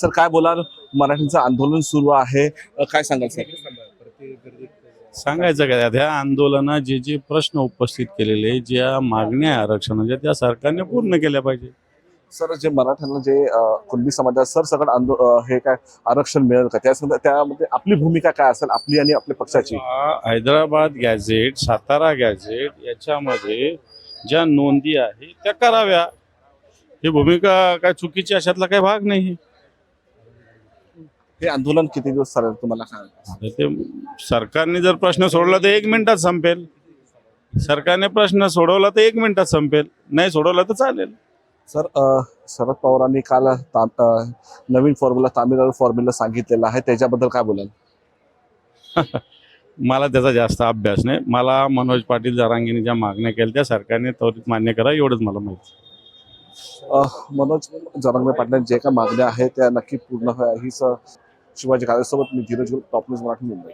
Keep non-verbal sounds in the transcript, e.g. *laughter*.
Sir काय बोलाल? मराठीचं आंदोलन सुरू आहे. काय सांगाल सर? सांगायचं काय? त्या आंदोलनात जे जे प्रश्न उपस्थित केलेले ज्या मागण्या आरक्षणाच्या त्या सरकारने पूर्ण केल्या पाहिजे. सर जे मराठ्यांना जे कुणबी समाजात सर सगळं आंदो हे काय आरक्षण मिळेल का? त्या त्यामध्ये आपली भूमिका काय असेल आपली आणि आपल्या पक्षाची? हैदराबाद गॅझेट सातारा गॅझेट याच्यामध्ये ज्या नोंदी आहे त्या कराव्या. ही भूमिका काय चुकीची अशातला काही भाग नाही. हे आंदोलन किती दिवस चालेल तुम्हाला? आता ते सरकारने जर प्रश्न सोडला तर एक मिनिटात संपेल. सरकारने प्रश्न सोडवला तर एक मिनिटात संपेल. नाही सोडवला तर चालेल. सर अ, शरद पवारांनी काल ता- अ, नवीन फॉर्म्युला तामिळनाडू फॉर्म्युला सांगितलेला आहे. त्याच्याबद्दल काय बोलाल? *laughs* मला त्याचा जास्त अभ्यास नाही. मला मनोज पाटील जरांगीने ज्या मागण्या केल्या. त्या सरकारने त्वरित मान्य करा एवढंच मला माहिती अ, मनोज जरांगे पाटील जे काय मागण्या आहेत त्या नक्की पूर्ण व्हाव्या हीच अ, शिवाजी काळेसोबत मी धीरज टॉप न्यूज मराठी मुंबई.